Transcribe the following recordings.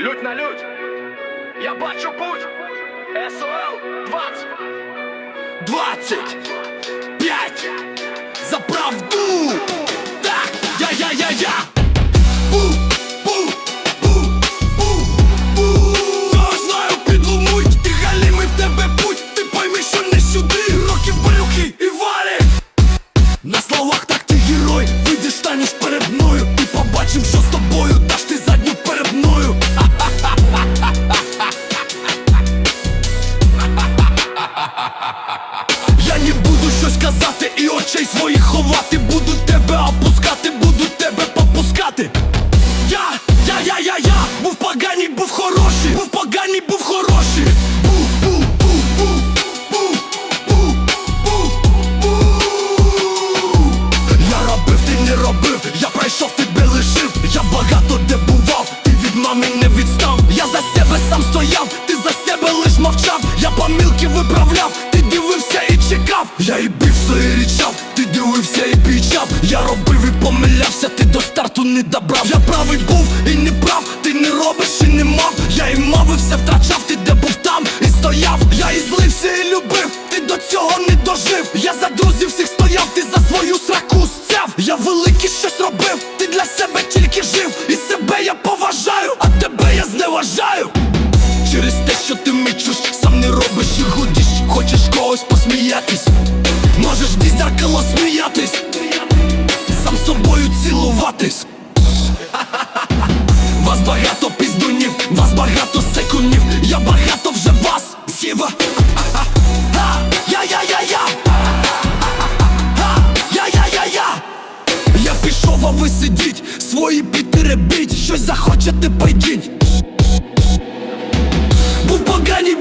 Лють на лють. Я бачу путь. СОЛ 20. 25 за правду. Так, я, я, я, я. Бу, бу, бу, бу, бу. Я знаю, підломують і галімий в тебе путь. Ти пойми, що не сюди. Років брюки і валі. На словах так ти герой. Вийдеш, станеш казати і очей своїх ховати. Буду тебе опускати, буду тебе попускати. Я, я, я, я, я. Був поганий, був хороший. Був поганий, був хороший. Я робив, ти не робив, і бився і річав, ти дивився і пічав Я робив і помилявся, ти до старту не добрав. Я правий був і не прав, ти не робиш і не мав. Я і мав і все втрачав, ти де був там і стояв. Я і злився і любив, ти до цього не дожив. Я за друзів всіх стояв, ти за свою сраку сцяв. Я великий щось робив, ти для себе тільки жив. І себе я поважаю, а тебе я зневажаю. Через те, що ти мичуш, сам не робиш і гудиш. Хочеш когось посміятись, можеш в зеркало сміятись. Сам собою цілуватись. Вас багато піздунів, вас багато секунів Я багато вже вас з'їва Я-я-я-я Я пішов, а ви сидіть, свої біти ребіть Щось захочете, пойдіть Був поганий,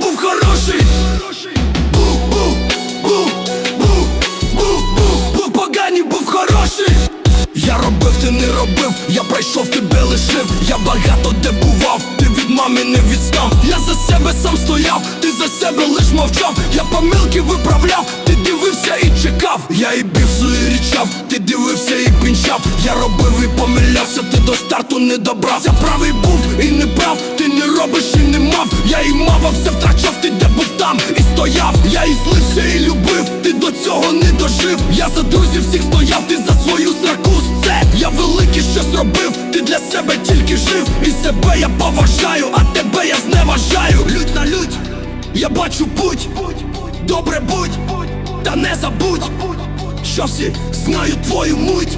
робив, я пройшов, тебе лишив Я багато де бував, ти від мами не відстав. Я за себе сам стояв, ти за себе лиш мовчав Я помилки виправляв, ти дивився і чекав. Я і бився і річав, ти дивився і пінчав. Я робив і помилявся, ти до старту не добрався Правий був і не прав, ти не робиш і не мав. Я і мав, а все втрачав, ти де був там і стояв. Я і злився і любив, ти до цього не дожив. Я за друзів всіх стояв, себе тільки жив І себе я поважаю, а тебе я зневажаю. Людь на людь, я бачу путь. Добре будь, та не забудь Що всі знають твою муть